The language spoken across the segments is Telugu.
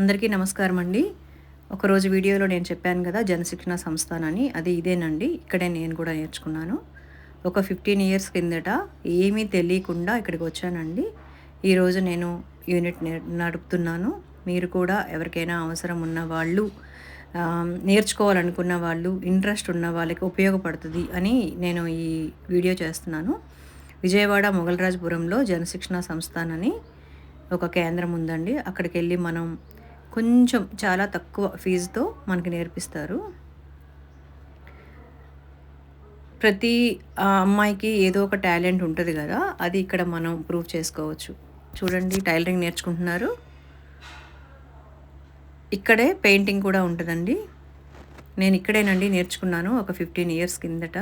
అందరికీ నమస్కారం అండి ఒకరోజు వీడియోలో నేను చెప్పాను కదా జనశిక్షణ సంస్థానని అది ఇదేనండి. ఇక్కడే నేను కూడా నేర్చుకున్నాను. ఒక ఫిఫ్టీన్ ఇయర్స్ కిందట ఏమీ తెలియకుండా ఇక్కడికి వచ్చానండి. ఈరోజు నేను యూనిట్ నే- నడుపుతున్నాను. మీరు కూడా ఎవరికైనా అవసరం ఉన్న వాళ్ళు నేర్చుకోవాలనుకున్న వాళ్ళు ఇంట్రెస్ట్ ఉన్న వాళ్ళకి ఉపయోగపడుతుంది అని నేను ఈ వీడియో చేస్తున్నాను. విజయవాడ మొగలరాజపురంలో జనశిక్షణ సంస్థాన్ అని ఒక కేంద్రం ఉందండి. అక్కడికి వెళ్ళి మనం కొంచెం చాలా తక్కువ ఫీజుతో మనకి నేర్పిస్తారు. ప్రతి ఆ, అమ్మాయికి ఏదో ఒక టాలెంట్ ఉంటుంది కదా అది ఇక్కడ మనం ప్రూవ్ చేసుకోవచ్చు. చూడండి టైలరింగ్ నేర్చుకుంటున్నారు. ఇక్కడే పెయింటింగ్ కూడా ఉంటుందండి. నేను ఇక్కడేనండి నేర్చుకున్నాను ఒక ఫిఫ్టీన్ ఇయర్స్ కిందట.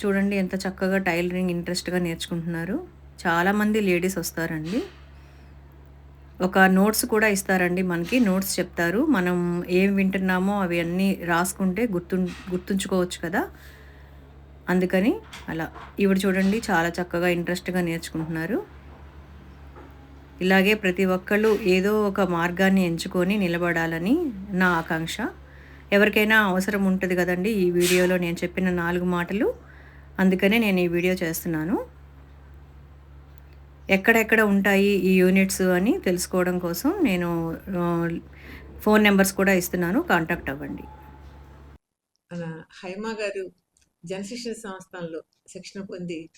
చూడండి ఎంత చక్కగా టైలరింగ్ ఇంట్రెస్ట్గా నేర్చుకుంటున్నారు. చాలామంది లేడీస్ వస్తారండి. ఒక నోట్స్ కూడా ఇస్తారండి మనకి. నోట్స్ చెప్తారు. మనం ఏం వింటున్నామో అవి అన్నీ రాసుకుంటే గుర్తు గుర్తుంచుకోవచ్చు కదా. అందుకని అలా. ఇవిడ చూడండి చాలా చక్కగా ఇంట్రెస్ట్గా నేర్చుకుంటున్నారు. ఇలాగే ప్రతి ఒక్కళ్ళు ఏదో ఒక మార్గాన్ని ఎంచుకొని నిలబడాలని నా ఆకాంక్ష. ఎవరికైనా అవసరం ఉంటుంది కదండి ఈ వీడియోలో నేను చెప్పిన నాలుగు మాటలు. అందుకనే నేను ఈ వీడియో చేస్తున్నాను. ఎక్కడెక్కడ ఉంటాయి ఈ యూనిట్స్ అని తెలుసుకోవడం కోసం నేను ఫోన్ నెంబర్స్ కూడా ఇస్తున్నాను. కాంటాక్ట్ అవ్వండి. మన హైమా గారు జనశిక్షణ సంస్థలో శిక్షణ పొంది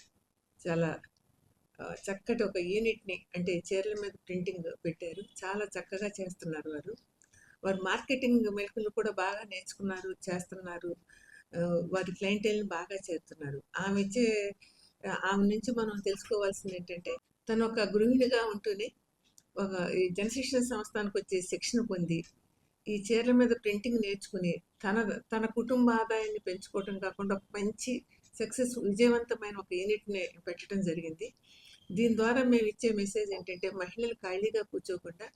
చాలా చక్కటి ఒక యూనిట్ని అంటే చీరల మీద ప్రింటింగ్ పెట్టారు. చాలా చక్కగా చేస్తున్నారు వారు. వారు మార్కెటింగ్ మెలకులు కూడా బాగా నేర్చుకున్నారు చేస్తున్నారు. వారి క్లయింటైల్ని బాగా చేస్తున్నారు ఆమె ఇచ్చే ఆమె నుంచి మనం తెలుసుకోవాల్సింది ఏంటంటే తను ఒక గృహిణిగా ఉంటూనే ఒక ఈ జనశిక్షణ సంస్థానికి వచ్చే శిక్షణ పొంది ఈ చీరల మీద ప్రింటింగ్ నేర్చుకుని తన తన కుటుంబ ఆదాయాన్ని పెంచుకోవటం కాకుండా ఒక మంచి సక్సెస్ విజయవంతమైన ఒక యూనిట్ని పెట్టడం జరిగింది. దీని ద్వారా మేము ఇచ్చే మెసేజ్ ఏంటంటే మహిళలు ఖాళీగా కూర్చోకుండా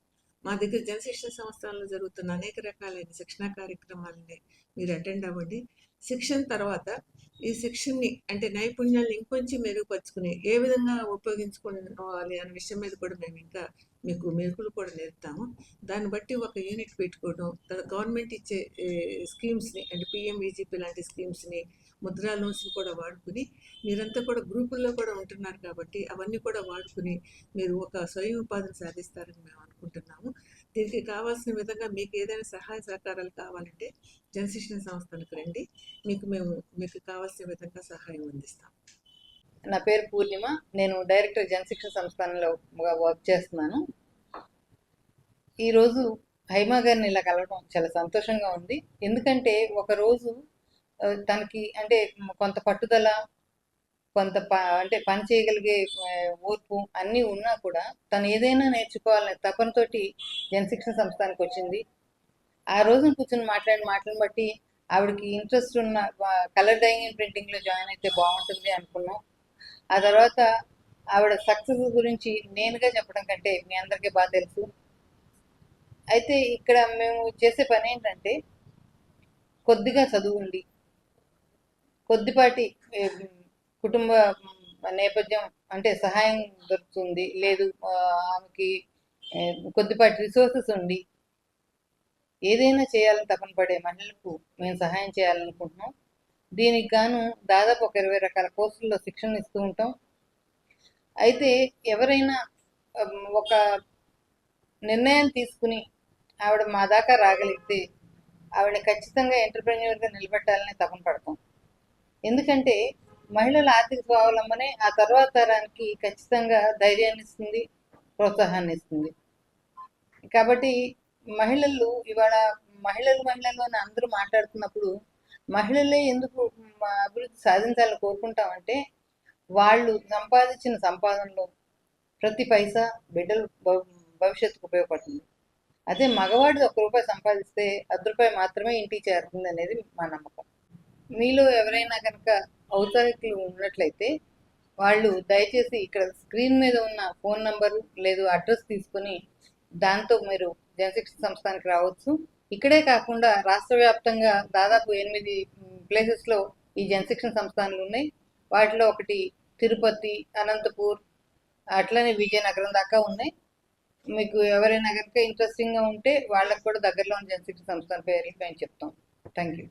మా దగ్గర జనశిక్షణ సంస్థల్లో జరుగుతున్న అనేక రకాలైన శిక్షణా కార్యక్రమాలని మీరు అటెండ్ అవ్వండి. శిక్షణ తర్వాత ఈ శిక్షణని అంటే నైపుణ్యాలను ఇంకొంచెం మెరుగుపరుచుకుని ఏ విధంగా ఉపయోగించుకోవాలి అనే విషయం మీద కూడా మేము ఇంకా మీకు మెరుకులు కూడా నేర్పుతాము. దాన్ని బట్టి ఒక యూనిట్ పెట్టుకోవడం గవర్నమెంట్ ఇచ్చే స్కీమ్స్ని అంటే పిఎంఈజీపీ లాంటి స్కీమ్స్ని ముద్రా లోన్స్ని కూడా వాడుకుని మీరంతా కూడా గ్రూపుల్లో కూడా ఉంటున్నారు కాబట్టి అవన్నీ కూడా వాడుకుని మీరు ఒక స్వయం ఉపాధిని సాధిస్తారని మేము అనుకుంటున్నాము. దీనికి కావాల్సిన విధంగా మీకు ఏదైనా సహాయ సహకారాలు కావాలంటే జనశిక్షణ సంస్థలకు రండి. మీకు మేము మీకు కావాల్సిన విధంగా సహాయం అందిస్తాం. నా పేరు పూర్ణిమ. నేను డైరెక్టర్ జనశిక్షణ సంస్థానంలో వర్క్ చేస్తున్నాను. ఈరోజు హైమా గారిని ఇలా కలవడం చాలా సంతోషంగా ఉంది. ఎందుకంటే ఒకరోజు తనకి అంటే కొంత పట్టుదల కొంత ప అంటే పని చేయగలిగే ఓర్పు అన్నీ ఉన్నా కూడా తను ఏదైనా నేర్చుకోవాలనే తపనతోటి జనశిక్షణ సంస్థానికి వచ్చింది. ఆ రోజున కూర్చొని మాట్లాడిన మాటలను బట్టి ఆవిడకి ఇంట్రెస్ట్ ఉన్న కలర్ డైయింగ్ అండ్ ప్రింటింగ్లో జాయిన్ అయితే బాగుంటుంది అనుకున్నాం. ఆ తర్వాత ఆవిడ సక్సెస్ గురించి నేనుగా చెప్పడం కంటే మీ అందరికీ బాగా తెలుసు. అయితే ఇక్కడ మేము చేసే పని ఏంటంటే కొద్దిగా చదువుండి కొద్దిపాటి కుటుంబ నేపథ్యం అంటే సహాయం దొరుకుతుంది. లేదు ఆమెకి కొద్దిపాటి రిసోర్సెస్ ఉండి ఏదైనా చేయాలని తపన పడే మహిళలకు మేము సహాయం చేయాలనుకుంటున్నాం. దీనికి గాను దాదాపు ఒక ఇరవై రకాల కోర్సుల్లో శిక్షణ ఇస్తూ ఉంటాం. అయితే ఎవరైనా ఒక నిర్ణయం తీసుకుని ఆవిడ మా దాకా రాగలిగితే ఆవిడ ఖచ్చితంగా ఎంటర్ప్రెన్యూర్గా నిలబెట్టాలని తపన పడతాం. ఎందుకంటే మహిళల ఆర్థిక స్వావలంబనే ఆ తర్వాత తరానికి ఖచ్చితంగా ధైర్యాన్ని ఇస్తుంది ప్రోత్సాహాన్ని ఇస్తుంది. కాబట్టి మహిళలు ఇవాళ మహిళలు మహిళలు అని అందరూ మాట్లాడుతున్నప్పుడు మహిళలే ఎందుకు అభివృద్ధి సాధించాలని కోరుకుంటామంటే వాళ్ళు సంపాదించిన సంపాదనలో ప్రతి పైసా బిడ్డలు భవిష్యత్తుకు ఉపయోగపడుతుంది. అదే మగవాడు ఒక రూపాయి సంపాదిస్తే అర్ధ రూపాయి మాత్రమే ఇంటికి చేరుతుంది అనేది మా నమ్మకం. మీలో ఎవరైనా కనుక ఔత్సాహికులు ఉన్నట్లయితే వాళ్ళు దయచేసి ఇక్కడ స్క్రీన్ మీద ఉన్న ఫోన్ నంబరు లేదు అడ్రస్ తీసుకుని దాంతో మీరు జనశిక్షణ సంస్థానికి రావచ్చు. ఇక్కడే కాకుండా రాష్ట్ర వ్యాప్తంగా దాదాపు ఎనిమిది ప్లేసెస్లో ఈ జనశిక్షణ సంస్థానాలు ఉన్నాయి. వాటిలో ఒకటి తిరుపతి అనంతపూర్ అట్లనే విజయనగరం దాకా ఉన్నాయి. మీకు ఎవరైనా కనుక ఇంట్రెస్టింగ్గా ఉంటే వాళ్ళకు కూడా దగ్గరలో ఉన్న జనశిక్షణ సంస్థాన పేర్లు మేము చెప్తాం. Thank you